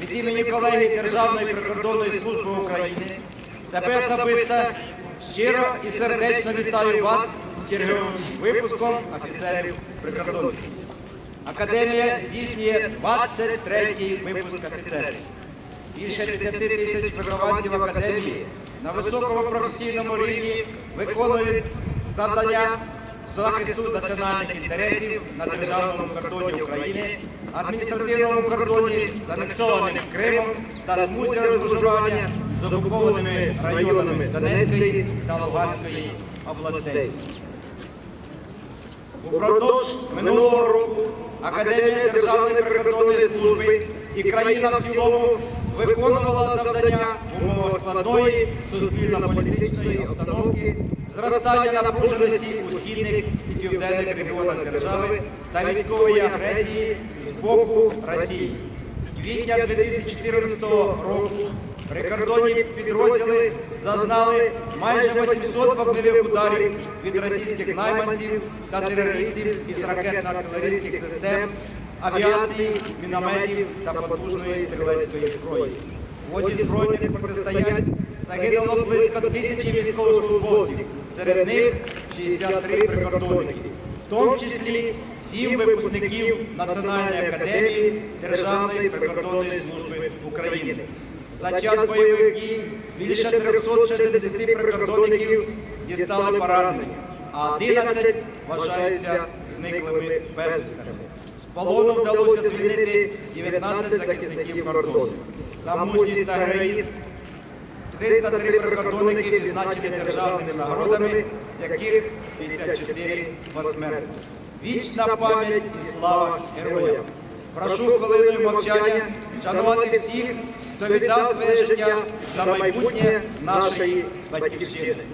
від імені колеги Державної прикордонної служби України себе особисто щиро і сердечно вітаю вас черговим випуском офіцерів прикордонників. Академія здійснює 23-й випуск офіцерів. Більше 10 тисяч вихованців академії на високому професійному рівні виконують завдання захисту національних інтересів на державному кордоні України, адміністративному кордоні з анексованим Кримом та смузі розмежування з окупованими районами Донецької та Луганської областей. Упродовж минулого року Академія Державної прикордонної служби і країна в цілому виконувала завдання в умовах складної суспільно-політичної обстановки, зростання напруженості у східних і південних регіонах держави та військової агресії з боку Росії. З квітня 2014 року прикордонні підрозділи зазнали майже 800 вогневих ударів від російських найманців та терористів із ракетно-артилерійських систем, авіації, мінометів та потужної стрілецької зброї. В ході збройних протистоянь загинуло близько тисячі військовослужбовців, серед них 63 прикордонники, в тому числі сім випускників Національної академії Державної прикордонної служби України. За час бойових дій більше 360 прикордонників дістали поранення, а 11 вважаються зниклими безвістами. З полону вдалося звільнити 19 захисників кордону. За мужність та героїзм 303 прикордонники відзначені державними нагородами, з яких 54 посмертні. Вічна пам'ять і слава героям. Прошу хвилину мовчання шанувати всіх, хто віддав своє життя за майбутнє нашої батьківщини.